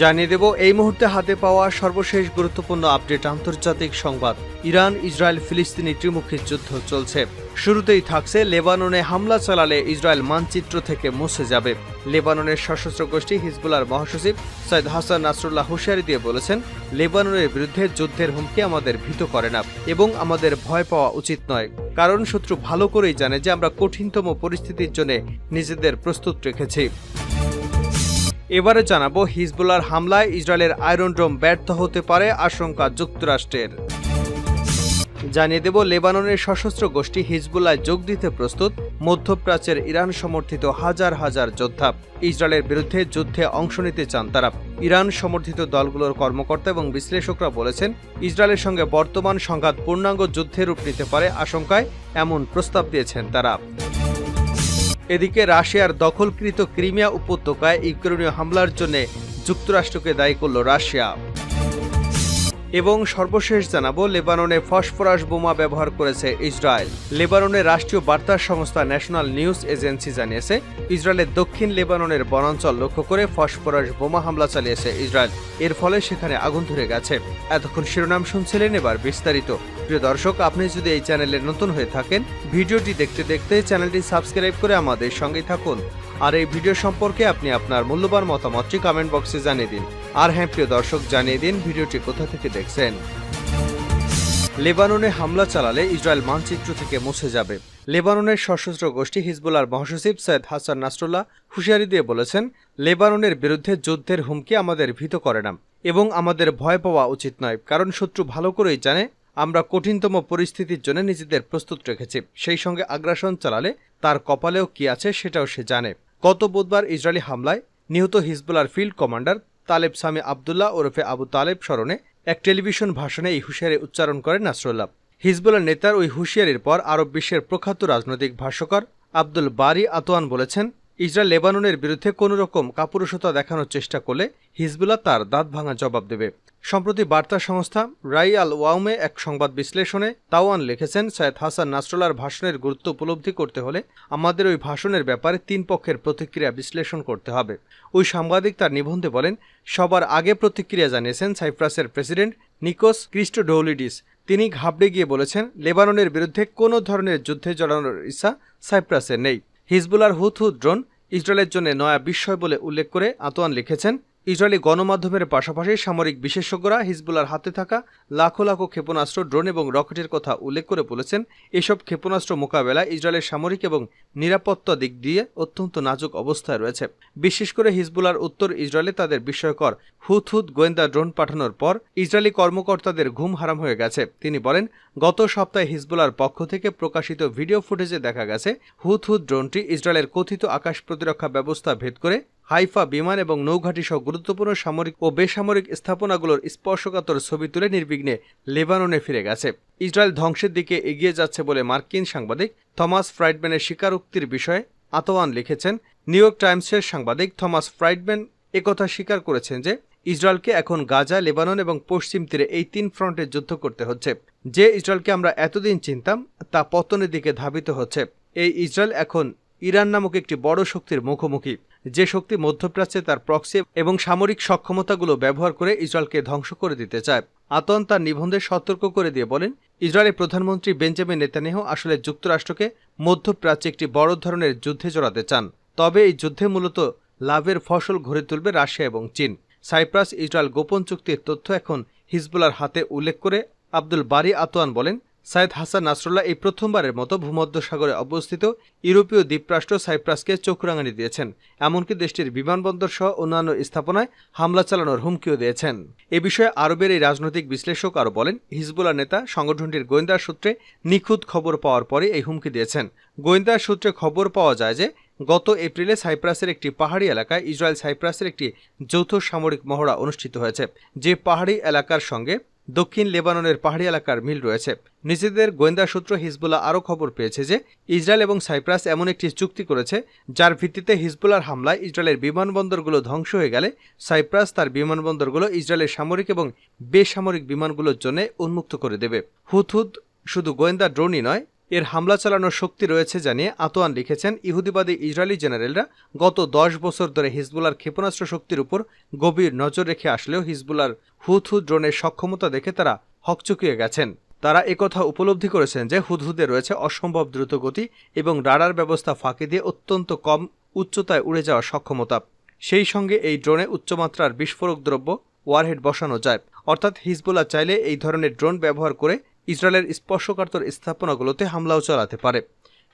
জানিয়ে দেব, এই মুহূর্তে হাতে পাওয়া সর্বশেষ গুরুত্বপূর্ণ আপডেট আন্তর্জাতিক সংবাদ। ইরান, ইসরায়েল, ফিলিস্তিনি ত্রিমুখী যুদ্ধ চলছে। শুরুতেই থাকছে লেবাননে হামলা চালালে ইসরায়েল মানচিত্র থেকে মুছে যাবে। লেবাননের সশস্ত্র গোষ্ঠী হিজবুলার মহাসচিব সৈয়দ হাসান নাসরুল্লাহ হুশিয়ারি দিয়ে বলেছেন, লেবাননের বিরুদ্ধে যুদ্ধের হুমকি আমাদের ভীত করে না এবং আমাদের ভয় পাওয়া উচিত নয়। কারণ শত্রু ভালো করেই জানে যে আমরা কঠিনতম পরিস্থিতির জন্য নিজেদের প্রস্তুত রেখেছি। এবারে জানাব হিজবুলার হামলায় ইসরায়েলের আয়রন ড্রোম ব্যর্থ হতে পারে আশঙ্কা যুক্তরাষ্ট্রের। জানিয়ে দেব, লেবাননের সশস্ত্র গোষ্ঠী হিজবুল্লায় যোগ দিতে প্রস্তুত। মধ্যপ্রাচ্যের ইরান সমর্থিত হাজার হাজার যোদ্ধা। ইসরায়েলের বিরুদ্ধে যুদ্ধে অংশ নিতে চান তারা। ইরান সমর্থিত দলগুলোর কর্মকর্তা এবং বিশ্লেষকরা বলেছেন, ইসরায়েলের সঙ্গে বর্তমান সংঘাত পূর্ণাঙ্গ যুদ্ধে রূপ নিতে পারে আশঙ্কায় এমন প্রস্তাব দিয়েছেন তারা। এদিকে রাশিয়ার দখলকৃত ক্রিমিয়া উপত্যকায় ইউক্রেনীয় হামলার জন্য যুক্তরাষ্ট্রকে দায়ী করল রাশিয়া। এবং সর্বশেষ জানাব, লেবাননে ফসফরাস বোমা ব্যবহার করেছে ইসরায়েল। লেবাননের রাষ্ট্রীয় বার্তা সংস্থা ন্যাশনাল নিউজ এজেন্সি জানিয়েছে, ইসরায়েলের দক্ষিণ লেবাননের বনাঞ্চল লক্ষ্য করে ফসফরাস বোমা হামলা চালিয়েছে ইসরায়েল। এর ফলে সেখানে আগুন ধরে গেছে। এতক্ষণ শিরোনাম শুনছিলেন এবার বিস্তারিত। প্রিয় দর্শক, আপনি যদি এই চ্যানেলে নতুন হয়ে থাকেন, ভিডিওটি দেখতে দেখতে চ্যানেলটি সাবস্ক্রাইব করে আমাদের সঙ্গেই থাকুন। আর এই ভিডিও সম্পর্কে আপনি আপনার মূল্যবান মতামতটি কমেন্ট বক্সে জানিয়ে দিন। আর হ্যাঁ প্রিয় দর্শক, জানিয়ে দিন ভিডিওটি কোথা থেকে দেখছেন। লেবাননে হামলা চালালে ইসরায়েল মানচিত্র থেকে মুছে যাবে। লেবাননের সশস্ত্র গোষ্ঠী হিজবুল্লার মহাসচিব সৈয়দ হাসান নাসরুল্লাহ হুঁশিয়ারি দিয়ে বলেছেন, লেবাননের বিরুদ্ধে যুদ্ধের হুমকি আমাদের ভীত করে না এবং আমাদের ভয় পাওয়া উচিত নয়। কারণ শত্রু ভালো করেই জানে, আমরা কঠিনতম পরিস্থিতির জন্য নিজেদের প্রস্তুত রেখেছি। সেই সঙ্গে আগ্রাসন চালালে তার কপালেও কি আছে সেটাও সে জানে। গত বুধবার ইসরায়েলি হামলায় নিহত হিজবুলার field commander Taleb Sami Abdullah ওরফে আবু তালেব স্মরণে এক টেলিভিশন ভাষণে এই হুঁশিয়ারি উচ্চারণ করেন নাসরুল্লাহ। হিজবুল্লাহ নেতার ওই হুঁশিয়ারির পর আরব বিশ্বের প্রখ্যাত রাজনৈতিক ভাষ্যকার আব্দুল বারি আতোয়ান বলেছেন, ইসরায়েল লেবাননের বিরুদ্ধে কোনো রকম কাপুরুষতা দেখানোর চেষ্টা করলে হিজবুল্লাহ তার দাঁত ভাঙা জবাব দেবে। সম্প্রতি বার্তা সংস্থা রাই আল ওয়াউমে এক সংবাদ বিশ্লেষণে তাওয়ান লিখেছেন, সৈয়দ হাসান নাসরুল্লাহর ভাষণের গুরুত্ব উপলব্ধি করতে হলে আমাদের ওই ভাষণের ব্যাপারে তিন পক্ষের প্রতিক্রিয়া বিশ্লেষণ করতে হবে। ওই সাংবাদিক তার নিবন্ধে বলেন, সবার আগে প্রতিক্রিয়া জানিয়েছেন সাইপ্রাসের প্রেসিডেন্ট নিকোস ক্রিস্টোডৌলিডিস। তিনি ঘাবড়ে গিয়ে বলেছেন, লেবাননের বিরুদ্ধে কোনো ধরনের যুদ্ধে জড়ানোর ইচ্ছা সাইপ্রাসের নেই। হিজবুলার হুথ হুথ ড্রোন ইসরায়েলের জন্য নয়া বিস্ময় বলে উল্লেখ করে আতোয়ান লিখেছেন ইসরায়েলি গণমাধ্যমের পাশাপাশি সামরিক বিশেষজ্ঞরা হিজবুলার হাতে থাকা লাখো লাখো ক্ষেপণাস্ত্র, ড্রোন এবং রকেটের কথা উল্লেখ করে বলেছেন, এসব ক্ষেপণাস্ত্র মোকাবেলায় ইসরায়েলের সামরিক এবং নিরাপত্তা দিক দিয়ে অত্যন্ত নাজুক অবস্থায় রয়েছে। বিশেষ করে হিজবুলার উত্তর ইসরায়েলে তাদের বিস্ময়কর হুথ হুথ গোয়েন্দা ড্রোন পাঠানোর পর ইসরায়েলি কর্মকর্তাদের ঘুম হারাম হয়ে গেছে। তিনি বলেন, গত সপ্তাহে হিজবুলার পক্ষ থেকে প্রকাশিত ভিডিও ফুটেজে দেখা গেছে হুথ হুথ ড্রোনটি ইসরায়েলের কথিত আকাশ প্রতিরক্ষা ব্যবস্থা ভেদ করে হাইফা বিমান এবং নৌঘাটি সহ গুরুত্বপূর্ণ সামরিক ও বেসামরিক স্থাপনাগুলোর স্পর্শকাতর ছবি তুলে নির্বিঘ্নে লেবাননে ফিরে গেছে। ইসরায়েল ধ্বংসের দিকে এগিয়ে যাচ্ছে বলে মার্কিন সাংবাদিক থমাস ফ্রাইডম্যানের স্বীকারোক্তির বিষয়ে আতোয়ান লিখেছেন, নিউ ইয়র্ক টাইমসের সাংবাদিক থমাস ফ্রাইডম্যান একথা স্বীকার করেছেন যে, ইসরায়েলকে এখন গাজা, লেবানন এবং পশ্চিম তীরে এই তিন ফ্রন্টে যুদ্ধ করতে হচ্ছে। যে ইসরায়েলকে আমরা এতদিন চিনতাম, তা পতনের দিকে ধাবিত হচ্ছে। এই ইসরায়েল এখন ইরান নামক একটি বড় শক্তির মুখোমুখি। যে শক্তি মধ্যপ্রাচ্যে তার প্রক্সি এবং সামরিক সক্ষমতাগুলো ব্যবহার করে ইসরায়েলকে ধ্বংস করে দিতে চায়। আতন তার নিবন্ধে সতর্ক করে দিয়ে বলেন, ইসরায়েলের প্রধানমন্ত্রী বেঞ্জামিন নেতানেহ আসলে যুক্তরাষ্ট্রকে মধ্যপ্রাচ্যে একটি বড় ধরনের যুদ্ধে জড়াতে চান। তবে এই যুদ্ধে মূলত লাভের ফসল ঘরে তুলবে রাশিয়া এবং চীন। সাইপ্রাস, ইসরায়েল গোপন চুক্তির তথ্য এখন হিজবুলার হাতে উল্লেখ করে আব্দুল বারি আতোয়ান বলেন সাইদ হাসান নাসরুল্লাহ এই প্রথমবারের মতো ভূমধ্যসাগরে অবস্থিত ইউরোপীয় দ্বীপরাষ্ট্র সাইপ্রাসকে চোখরাঙানি দিয়েছেন। এমনকি দেশটির বিমানবন্দর সহ অন্যান্য স্থাপনায় হামলা চালানোর হুমকিও দিয়েছেন। এ বিষয়ে আরবের এই রাজনৈতিক বিশ্লেষক আরও বলেন, হিজবুল্লাহ নেতা সংগঠনটির গোয়েন্দা সূত্রে নিখুঁত খবর পাওয়ার পরে এই হুমকি দিয়েছেন। গোয়েন্দা সূত্রে খবর পাওয়া যায় যে, গত এপ্রিলে সাইপ্রাসের একটি পাহাড়ি এলাকায় ইসরায়েল সাইপ্রাসের একটি যৌথ সামরিক মহড়া অনুষ্ঠিত হয়েছে। যে পাহাড়ি এলাকার সঙ্গে দক্ষিণ লেবাননের পাহাড়ি এলাকার মিল রয়েছে। নিজেদের গোয়েন্দা সূত্র হিজবুল্লাহ আরও খবর পেয়েছে যে, ইসরায়েল এবং সাইপ্রাস এমন একটি চুক্তি করেছে যার ভিত্তিতে হিজবুল্লার হামলায় ইসরায়েলের বিমানবন্দরগুলো ধ্বংস হয়ে গেলে সাইপ্রাস তার বিমানবন্দরগুলো ইসরায়েলের সামরিক এবং বেসামরিক বিমানগুলোর জন্য উন্মুক্ত করে দেবে। হুথুদ শুধু গোয়েন্দা ড্রোনই নয় এর হামলা চালানোর শক্তি রয়েছে জানিয়ে আতোয়ান লিখেছেন, ইহুদিবাদী ইসরায়েলি জেনারেলরা গত দশ বছর ধরে হিজবুলার ক্ষেপণাস্ত্র শক্তির উপর গভীর নজর রেখে আসলেও হিজবুলার হুথু ড্রোনের সক্ষমতা দেখে তারা হকচকিয়ে গেছেন। তারা একথা উপলব্ধি করেছেন যে হুদহুদে রয়েছে অসম্ভব দ্রুত গতি এবং রাডার ব্যবস্থা ফাঁকি দিয়ে অত্যন্ত কম উচ্চতায় উড়ে যাওয়ার সক্ষমতা। সেই সঙ্গে এই ড্রোনে উচ্চমাত্রার বিস্ফোরক দ্রব্য, ওয়ারহেড বসানো যায়। অর্থাৎ হিজবুল্লাহ চাইলে এই ধরনের ড্রোন ব্যবহার করে ইসরায়েলের স্পর্শকাতর স্থাপনাগুলোতে হামলাও চালাতে পারে।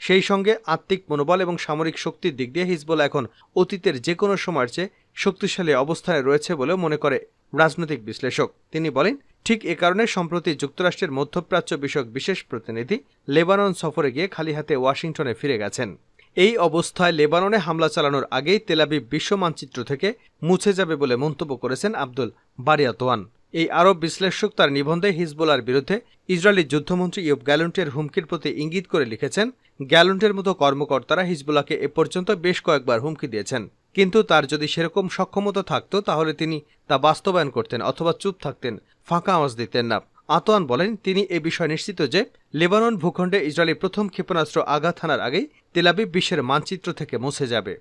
সেই সঙ্গে আত্মিক মনোবল এবং সামরিক শক্তির দিক দিয়ে হিজবুল্লাহ এখন অতীতের যে কোনো সময়ের চেয়ে শক্তিশালী অবস্থানে রয়েছে বলেও মনে করে রাজনৈতিক বিশ্লেষক। তিনি বলেন, ঠিক এ কারণে সম্প্রতি যুক্তরাষ্ট্রের মধ্যপ্রাচ্য বিষয়ক বিশেষ প্রতিনিধি লেবানন সফরে গিয়ে খালি হাতে ওয়াশিংটনে ফিরে গেছেন। এই অবস্থায় লেবাননে হামলা চালানোর আগেই তেলাবি বিশ্ব মানচিত্র থেকে মুছে যাবে বলে মন্তব্য করেছেন আব্দুল বারিয়াতোয়ান। এই আরব বিশ্লেষক তার নিবন্ধে হিজবোলার বিরুদ্ধে ইসরায়েলি যুদ্ধমন্ত্রী ইয়ব গ্যালন্টের হুমকির প্রতি ইঙ্গিত করে লিখেছেন, গ্যালন্টের মতো কর্মকর্তারা হিজবুলাকে এ পর্যন্ত বেশ কয়েকবার হুমকি দিয়েছেন। কিন্তু তার যদি সেরকম সক্ষমতা থাকতো, তাহলে তিনি তা বাস্তবায়ন করতেন অথবা চুপ থাকতেন, ফাঁকা আওয়াজ দিতেন না। আতোয়ান বলেন, তিনি এ বিষয়ে নিশ্চিত যে লেবানন ভূখণ্ডে ইসরায়েলি প্রথম ক্ষেপণাস্ত্র আঘাত হানার আগেই তেলাবি বিশ্বের মানচিত্র থেকে মুছে যাবে।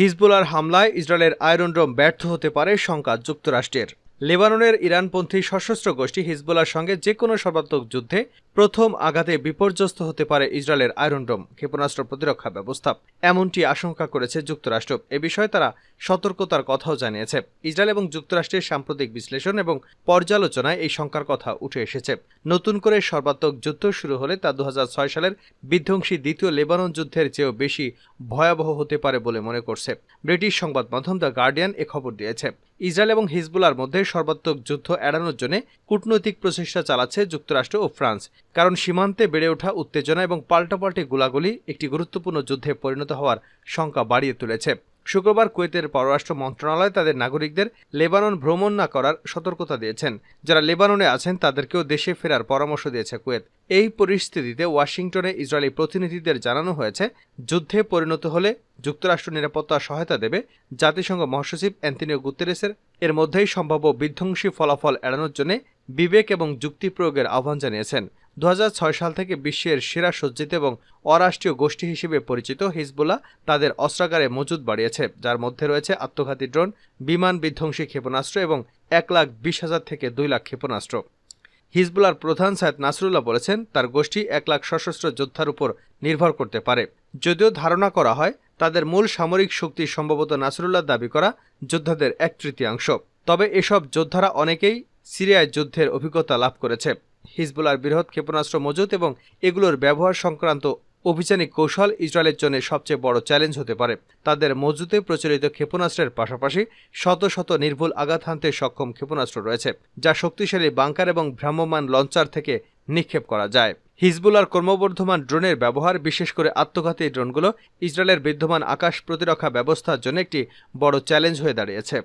হিজবুলার হামলায় ইসরায়েলের আয়রন ড্রোম ব্যর্থ হতে পারে শঙ্কা যুক্তরাষ্ট্রের। লেবাননের ইরানপন্থী সশস্ত্র গোষ্ঠী হিজবুলার সঙ্গে যে কোনো সর্বাত্মক যুদ্ধে প্রথম আঘাতে বিপর্যস্ত হতে পারে ইসরায়েলের আয়রন ডোম, ক্ষেপণাস্ত্র প্রতিরক্ষা ব্যবস্থা। এমনটি আশঙ্কা করেছে যুক্তরাষ্ট্র। এ বিষয়ে তারা সতর্কতার কথাও জানিয়েছে। ইসরায়েল এবং যুক্তরাষ্ট্রের সাম্প্রতিক বিশ্লেষণ এবং পর্যালোচনায় এই শঙ্কার কথা উঠে এসেছে। নতুন করে সর্বাত্মক যুদ্ধ শুরু হলে তা দু হাজার ছয় সালের বিধ্বংসী দ্বিতীয় লেবানন যুদ্ধের চেয়েও বেশি ভয়াবহ হতে পারে বলে মনে করছে। ব্রিটিশ সংবাদ মাধ্যম দ্য গার্ডিয়ান এ খবর দিয়েছে। ইসরায়েল এবং হিজবুলার মধ্যে সর্বাত্মক যুদ্ধ এড়ানোর জন্য কূটনৈতিক প্রচেষ্টা চালাচ্ছে যুক্তরাষ্ট্র ও ফ্রান্স, কারণ সীমান্তে বেড়ে ওঠা উত্তেজনা এবং পাল্টাপাল্টি গোলাগুলি একটি গুরুত্বপূর্ণ যুদ্ধে পরিণত হওয়ার শঙ্কা বাড়িয়ে তুলেছে। শুক্রবার কুয়েতের পররাষ্ট্র মন্ত্রণালয় তাদের নাগরিকদের লেবানন ভ্রমণ না করার সতর্কতা দিয়েছেন। যারা লেবাননে আছেন, তাদেরকেও দেশে ফেরার পরামর্শ দিয়েছে কুয়েত। এই পরিস্থিতিতে ওয়াশিংটনে ইসরায়েলি প্রতিনিধিদের জানানো হয়েছে, যুদ্ধে পরিণত হলে যুক্তরাষ্ট্র নিরাপত্তা সহায়তা দেবে। জাতিসংঘ মহাসচিব অ্যান্টনিও গুতেরেসের এর মধ্যেই সম্ভাব্য বিধ্বংসী ফলাফল এড়ানোর জন্য বিবেক এবং যুক্তি প্রয়োগের আহ্বান জানিয়েছেন। দু হাজার ছয় সাল থেকে বিশ্বের সেরা সজ্জিত এবং অরাষ্ট্রীয় গোষ্ঠী হিসেবে পরিচিত হিজবুল্লাহ তাদের অস্ত্রাগারে মজুদ বাড়িয়েছে, যার মধ্যে রয়েছে আত্মঘাতী ড্রোন, বিমান বিধ্বংসী ক্ষেপণাস্ত্র এবং এক লাখ বিশ হাজার থেকে দুই লাখ ক্ষেপণাস্ত্র। হিজবুলার প্রধান সায়েদ নাসরুল্লাহ বলেছেন, তার গোষ্ঠী এক লাখ সশস্ত্র যোদ্ধার উপর নির্ভর করতে পারে। যদিও ধারণা করা হয় তাদের মূল সামরিক শক্তি সম্ভবত নাসরুল্লাহ দাবি করা যোদ্ধাদের এক তৃতীয়াংশ। তবে এসব যোদ্ধারা অনেকেই সিরিয়ায় যুদ্ধের অভিজ্ঞতা লাভ করেছে। হিজবুলার বৃহৎ ক্ষেপণাস্ত্র মজুত এবং এগুলোর ব্যবহার সংক্রান্ত অভিযানিক কৌশল ইসরায়েলের জন্য সবচেয়ে বড় চ্যালেঞ্জ হতে পারে। তাদের মজুতে প্রচলিত ক্ষেপণাস্ত্রের পাশাপাশি শত শত নির্ভুল আঘাত হানতে সক্ষম ক্ষেপণাস্ত্র রয়েছে, যা শক্তিশালী বাংকার এবং ভ্রাম্যমাণ লঞ্চার থেকে নিক্ষেপ করা যায়। হিজবুলার ক্রমবর্ধমান ড্রোনের ব্যবহার, বিশেষ করে আত্মঘাতী ড্রোনগুলো ইসরায়েলের বিদ্যমান আকাশ প্রতিরক্ষা ব্যবস্থার জন্য একটি বড় চ্যালেঞ্জ হয়ে দাঁড়িয়েছে।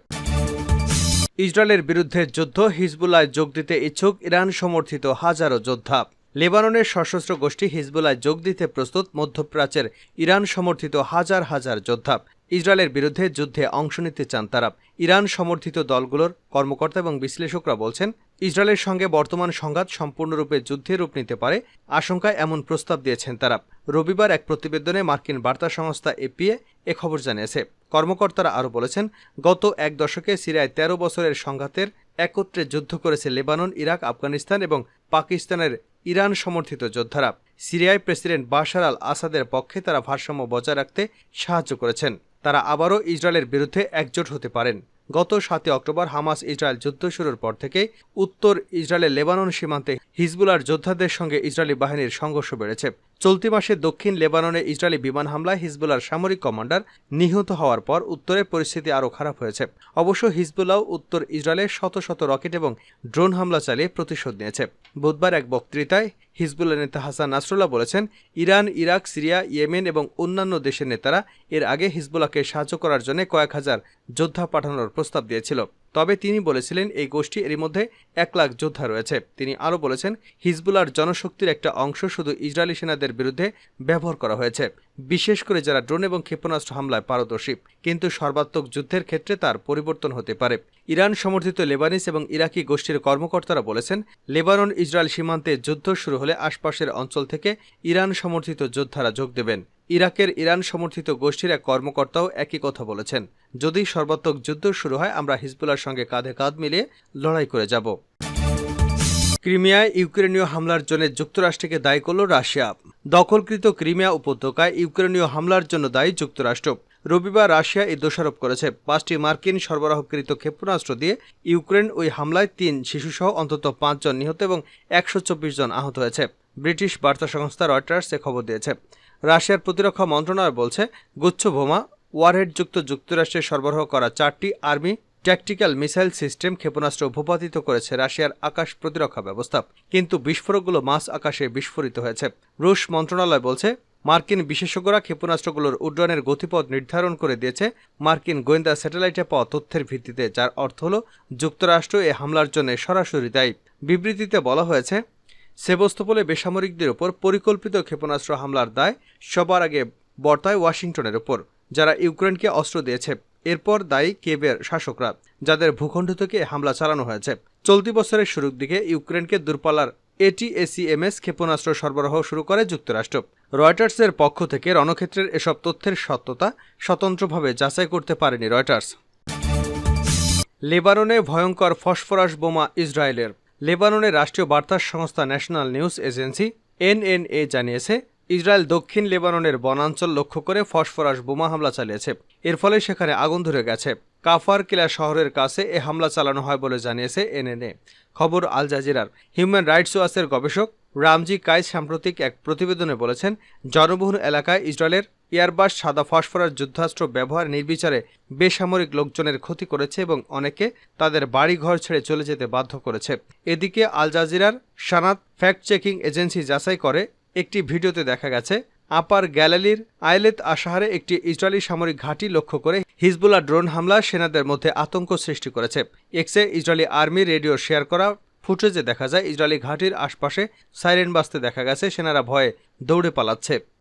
ইসরায়েলের বিরুদ্ধে যুদ্ধ হিজবুল্লায় যোগ দিতে ইচ্ছুক ইরান সমর্থিত হাজারো যোদ্ধা। লেবাননের সশস্ত্র গোষ্ঠী হিজবুল্লায় যোগ দিতে প্রস্তুত মধ্যপ্রাচ্যের ইরান সমর্থিত হাজার হাজার যোদ্ধা। ইসরায়েলের বিরুদ্ধে যুদ্ধে অংশ নিতে চান তারা। ইরান সমর্থিত দলগুলোর কর্মকর্তা এবং বিশ্লেষকরা বলছেন ইসরায়েলের সঙ্গে বর্তমান সংঘাত সম্পূর্ণরূপে যুদ্ধে রূপ নিতে পারে, আশঙ্কায় এমন প্রস্তাব দিয়েছেন তারা। রবিবার এক প্রতিবেদনে মার্কিন বার্তা সংস্থা এপিএ এ খবর জানিয়েছে। কর্মকর্তারা আরও বলেছেন, গত এক দশকে সিরিয়ায় ১৩ বছরের সংঘাতের একত্রে যুদ্ধ করেছে লেবানন, ইরাক, আফগানিস্তান এবং পাকিস্তানের ইরান সমর্থিত যোদ্ধারা। সিরিয়ায় প্রেসিডেন্ট বাশার আল আসাদের পক্ষে তারা ভারসাম্য বজায় রাখতে সাহায্য করেছেন। তারা আবারও ইসরায়েলের বিরুদ্ধে একজোট হতে পারেন। গত সাতই অক্টোবর হামাস ইসরায়েল যুদ্ধ শুরুর পর থেকে উত্তর ইসরায়েলের লেবানন সীমান্তে হিজবুলার যোদ্ধাদের সঙ্গে ইসরায়েলি বাহিনীর সংঘর্ষ বেড়েছে। চলতি মাসে দক্ষিণ লেবাননে ইসরায়েলি বিমান হামলায় হিজবুলার সামরিক কমান্ডার নিহত হওয়ার পর উত্তরে পরিস্থিতি আরও খারাপ হয়েছে। অবশ্য হিজবুল্লাহ উত্তর ইসরায়েলের শত শত রকেট এবং ড্রোন হামলা চালিয়ে প্রতিশোধ নিয়েছে। বুধবার এক বক্তৃতায় হিজবুল্লাহ নেতা হাসান নাসরুল্লাহ বলেছেন, ইরান, ইরাক, সিরিয়া, ইয়েমেন এবং অন্যান্য দেশের নেতারা এর আগে হিজবুল্লাহকে সাহায্য করার জন্য কয়েক হাজার যোদ্ধা পাঠানোর প্রস্তাব দিয়েছিল। তবে তিনি বলেছিলেন, এই গোষ্ঠী এরই মধ্যে এক লাখ যোদ্ধা রয়েছে। তিনি আরও বলেছেন, হিজবুলার জনশক্তির একটা অংশ শুধু ইসরায়েলি সেনাদের বিরুদ্ধে ব্যবহার করা হয়েছে, বিশেষ করে যারা ড্রোন এবং ক্ষেপণাস্ত্র হামলায় পারদর্শী। কিন্তু সর্বাত্মক যুদ্ধের ক্ষেত্রে তার পরিবর্তন হতে পারে। ইরান সমর্থিত লেবানিস এবং ইরাকি গোষ্ঠীর কর্মকর্তারা বলেছেন লেবানন ইসরায়েল সীমান্তে যুদ্ধ শুরু হলে আশপাশের অঞ্চল থেকে ইরান সমর্থিত যোদ্ধারা যোগ দেবেন। ইরাকের ইরান সমর্থিত গোষ্ঠীর এক কর্মকর্তাও একই কথা বলেছেন। যদি সর্বাত্মক যুদ্ধ শুরু হয়, আমরা হিজবুল্লার সঙ্গে কাঁধে কাঁধ মিলিয়ে লড়াই করে যাব। ক্রিমিয়ায় ইউক্রেনীয় হামলার জন্য যুক্তরাষ্ট্রকে দায়ী করল রাশিয়া। দখলকৃত ক্রিমিয়া উপত্যকায় ইউক্রেনীয় হামলার জন্য দায়ী যুক্তরাষ্ট্র। রবিবার রাশিয়া এই দোষারোপ করেছে। পাঁচটি মার্কিন সরবরাহকৃত ক্ষেপণাস্ত্র দিয়ে ইউক্রেন ওই হামলায় তিন শিশুসহ অন্তত পাঁচজন নিহত এবং একশো চব্বিশ জন আহত হয়েছে। ব্রিটিশ বার্তা সংস্থা রয়টার্স এ খবর দিয়েছে। রাশিয়ার প্রতিরক্ষা মন্ত্রণালয় বলছে, গুচ্ছ বোমা ওয়ারহেডযুক্ত যুক্তরাষ্ট্রে সরবরাহ করা চারটি আর্মি ট্যাকটিক্যাল মিসাইল সিস্টেম ক্ষেপণাস্ত্র ভূপাতিত করেছে রাশিয়ার আকাশ প্রতিরক্ষা ব্যবস্থা। কিন্তু বিস্ফোরকগুলো মাস আকাশে বিস্ফোরিত হয়েছে। রুশ মন্ত্রণালয় বলছে, মার্কিন বিশেষজ্ঞরা ক্ষেপণাস্ত্রগুলোর উড্ডয়নের গতিপথ নির্ধারণ করে দিয়েছে। মার্কিন গোয়েন্দা স্যাটেলাইটে পাওয়া তথ্যের ভিত্তিতে, যার অর্থ হল, যুক্তরাষ্ট্র এ হামলার জন্য সরাসরি দায়ী। বিবৃতিতে বলা হয়েছে সেবস্তপলে বেসামরিকদের ওপর পরিকল্পিত ক্ষেপণাস্ত্র হামলার দায় সবার আগে বর্তায় ওয়াশিংটনের ওপর, যারা ইউক্রেনকে অস্ত্র দিয়েছে। এরপর দায়ী কেবের শাসকরা, যাদের ভূখণ্ড থেকে হামলা চালানো হয়েছে। চলতি বছরের শুরুর দিকে ইউক্রেনকে দূরপাল্লার এটিএসিএমএস ক্ষেপণাস্ত্র সরবরাহ শুরু করে যুক্তরাষ্ট্র। রয়টার্সের পক্ষ থেকে রণক্ষেত্রের এসব তথ্যের সত্যতা স্বতন্ত্রভাবে যাচাই করতে পারেনি রয়টার্স। লেবাননে ভয়ঙ্কর ফসফরাস বোমা ইসরায়েলের। লেবাননের রাষ্ট্রীয় বার্তা সংস্থা ন্যাশনাল নিউজ এজেন্সি, এনএনএ জানিয়েছে, ইসরায়েল দক্ষিণ লেবাননের বনাঞ্চল লক্ষ্য করে ফসফরাস বোমা হামলা চালিয়েছে। এর ফলে সেখানে আগুন ধরে গেছে। কাফার কিলা শহরের কাছে এ হামলা চালানো হয় বলে জানিয়েছে এনএনএ। খবর আল জাজিরার। হিউম্যান রাইটস ওয়াচের গবেষক রামজি কাইস সাম্প্রতিক এক প্রতিবেদনে বলেছেন, জনবহুল এলাকায় ইসরায়েলের এয়ারবাস সাদা ফসফরাস যুদ্ধাস্ত্র ব্যবহার নির্বিচারে বেসামরিক লোকজনের ক্ষতি করেছে এবং অনেকে তাদের বাড়িঘর ছেড়ে চলে যেতে বাধ্য করেছে। এদিকে আল জাজিরার সানাত ফ্যাক্ট চেকিং এজেন্সি যাচাই করে একটি ভিডিওতে দেখা গেছে, আপার গ্যালালির আইলেত আশাহারে একটি ইসরায়েলি সামরিক ঘাঁটি লক্ষ্য করে হিজবুল্লাহ ড্রোন হামলা সেনাদের মধ্যে আতঙ্ক সৃষ্টি করেছে। এক্সে ইসরায়েলি আর্মি রেডিও শেয়ার করা ফুটেজে দেখা যায়, ইসরায়েলি ঘাঁটির আশপাশে সাইরেন বাজতে দেখা গেছে, সেনারা ভয়ে দৌড়ে পালাচ্ছে।